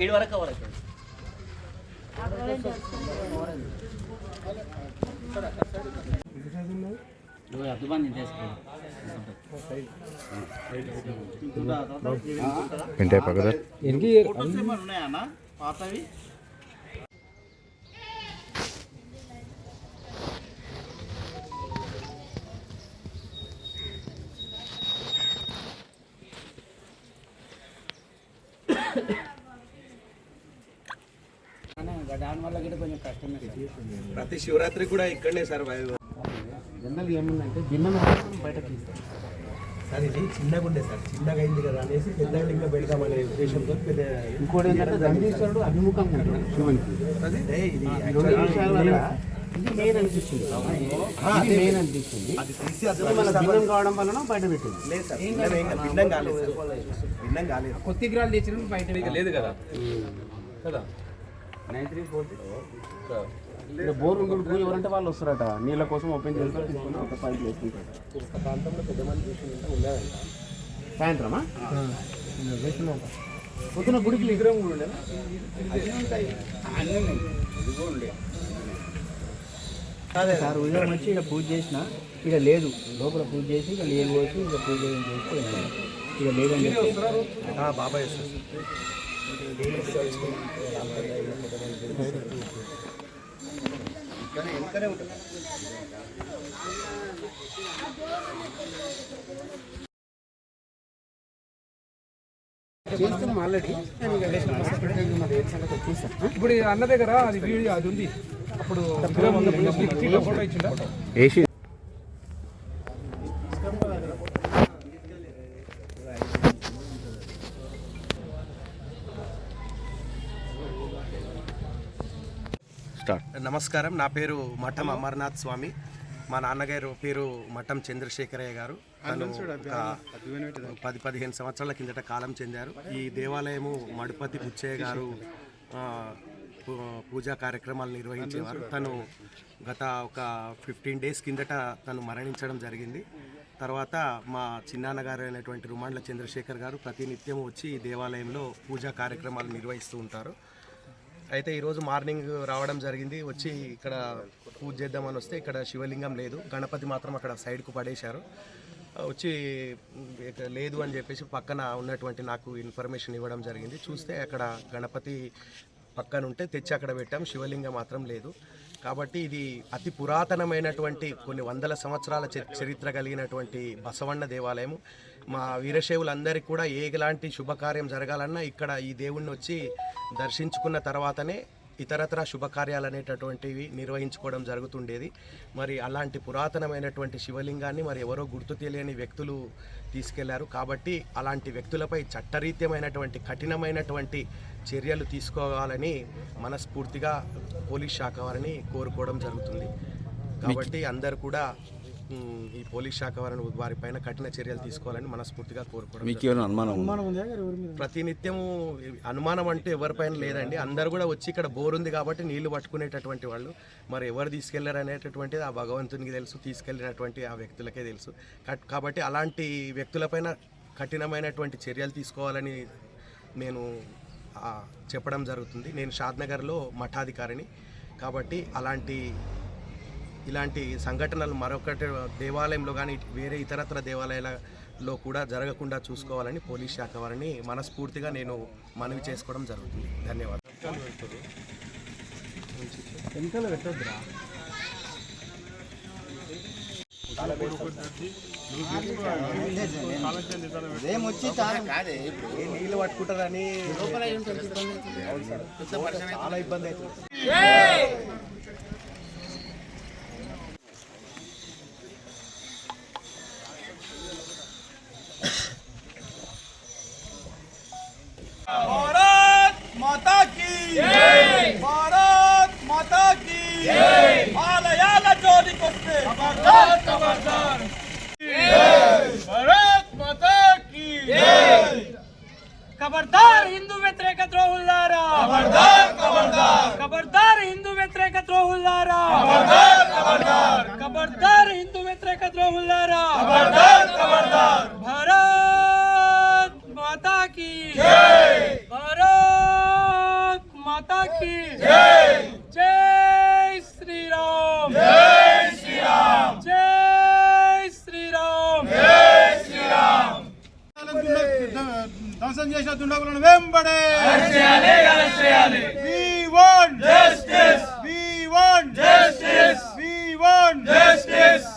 ఏడు వరకు వరకు నువ్వు అద్దుబాన్ని చేసుకో వెంటనే పక్కన ఉన్నాయన్న పాతవి దానివల్ల కూడా కొంచెం కష్టమే సార్. ప్రతి శివరాత్రి కూడా ఇక్కడనే సార్ జనరల్ ఏముందంటే భిన్న తీస్తాం సార్ ఇది చిన్నగా ఉండే సార్. చిన్నగా అయింది కదా అనేసి పెద్ద ఇంకా పెడతామనే ఉద్దేశంతో పెద్ద ఇంకోటి ఏంటంటే నందీశ్వరుడు అభిముఖంగా ఉంటాడు శివునికి. ఇది ఈ రెండు విషయాల వల్ల ఇది మెయిన్ అనిపిస్తుంది. ఇది మెయిన్ అనిపిస్తుంది. మన భిన్నం కావడం వలన బయట పెట్టింది. లేదు సార్ భిన్నం ఏం కాదు. భిన్నం కాలేదు భిన్నం కాలేదు. కొత్త విగ్రహాలు తెచ్చిన బయట లేదు కదా. కదా. ఇక్కడ బోర్ ఉంటుంది పూజ ఎవరంటే వాళ్ళు వస్తారట. నీళ్ళ కోసం ఓపెన్ చేసుకొని తీసుకొని ఒక పైప్ వేసుకుంటారు. ఒక ప్రాంతంలో పెద్ద మంది చూసుకుంటే ఉండదంట. సాయంత్రమా? పొద్దున గుడికి విగ్రహం కూడా ఉండేనా? అదే సార్ ఉదయం వచ్చి ఇక్కడ పూజ చేసిన ఇక్కడ లేదు. లోపల పూజ చేసి ఇక్కడ నీళ్ళు పోసి ఇక్కడ పూజ చేసి ఇక లేదని బాబాయ్ చేస్తున్నాం ఆల్రెడీ ఇప్పుడు అన్న దగ్గర అది వీడియో అది ఉంది. అప్పుడు ఫోటో ఇచ్చిండా? స్టార్ట్. నమస్కారం నా పేరు మఠం అమర్నాథ్ స్వామి. మా నాన్నగారు పేరు మఠం చంద్రశేఖరయ్య గారు. తను ఒక పది పదిహేను సంవత్సరాల కిందట కాలం చెందారు. ఈ దేవాలయము మడుపతి బుచ్చయ్య గారు పూజా కార్యక్రమాలు నిర్వహించేవారు. తను గత ఒక ఫిఫ్టీన్ డేస్ కిందట తను మరణించడం జరిగింది. తర్వాత మా చిన్నాన్నగారు అయినటువంటి రుమాండ్ల చంద్రశేఖర్ గారు ప్రతినిత్యం వచ్చి ఈ దేవాలయంలో పూజా కార్యక్రమాలు నిర్వహిస్తూ ఉంటారు. అయితే ఈరోజు మార్నింగ్ రావడం జరిగింది. వచ్చి ఇక్కడ పూజ చేద్దామని వస్తే ఇక్కడ శివలింగం లేదు. గణపతి మాత్రం అక్కడ సైడ్కు పడేశారు. వచ్చి లేదు అని చెప్పేసి పక్కన ఉన్నటువంటి నాకు ఇన్ఫర్మేషన్ ఇవ్వడం జరిగింది. చూస్తే అక్కడ గణపతి పక్కన ఉంటే తెచ్చి అక్కడ పెట్టాం. శివలింగం మాత్రం లేదు. కాబట్టి ఇది అతి పురాతనమైనటువంటి కొన్ని వందల సంవత్సరాల చరి- చరిత్ర కలిగినటువంటి బసవన్న దేవాలయము. మా వీరశైవులందరికీ కూడా ఏలాంటి శుభకార్యం జరగాలన్నా ఇక్కడ ఈ దేవుణ్ణి వచ్చి దర్శించుకున్న తర్వాతనే ఇతరత్ర శుభకార్యాలు అనేటటువంటివి నిర్వహించుకోవడం జరుగుతుండేది. మరి అలాంటి పురాతనమైనటువంటి శివలింగాన్ని మరి ఎవరో గుర్తు తెలియని వ్యక్తులు తీసుకెళ్ళారు. కాబట్టి అలాంటి వ్యక్తులపై చట్టరీత్యమైనటువంటి కఠినమైనటువంటి చర్యలు తీసుకోవాలని మనస్ఫూర్తిగా పోలీస్ శాఖ వారిని కోరుకోవడం జరుగుతుంది. కాబట్టి అందరు కూడా ఈ పోలీస్ శాఖ వారిని వారిపైన కఠిన చర్యలు తీసుకోవాలని మనస్ఫూర్తిగా కోరుకోవడం. మీకేమైనా అనుమానం ప్రతినిత్యము అనుమానం అంటూ ఎవరిపైన లేదండి. అందరు కూడా వచ్చి ఇక్కడ బోర్ ఉంది కాబట్టి నీళ్ళు పట్టుకునేటటువంటి వాళ్ళు. మరి ఎవరు తీసుకెళ్ళారు అనేటటువంటిది ఆ భగవంతునికి తెలుసు తీసుకెళ్ళినటువంటి ఆ వ్యక్తులకే తెలుసు. కట్- కాబట్టి అలాంటి వ్యక్తులపైన కఠినమైనటువంటి చర్యలు తీసుకోవాలని నేను ఆ, చెప్పడం జరుగుతుంది. నేను షాద్నగర్లో మఠాధికారిని. కాబట్టి అలాంటి ఇలాంటి సంఘటనలు మరొకటి దేవాలయంలో కానీ వేరే ఇతరత్ర దేవాలయాలలో కూడా జరగకుండా చూసుకోవాలని పోలీస్ శాఖ వారిని మనస్ఫూర్తిగా నేను మనవి చేసుకోవడం జరుగుతుంది. ధన్యవాదాలు. నీళ్ళు పట్టుకుంటారని చాలా ఇబ్బంది అవుతుంది. ద్రోహులారా భారత్ మాతా కీ భారత్ మాతా కీ జై. శ్రీరామ్. జై శ్రీరామ్. జై శ్రీరామ్. ధ్వంసం చేసిన దుండగులను వెంబడే. We want justice. We want justice. We want justice.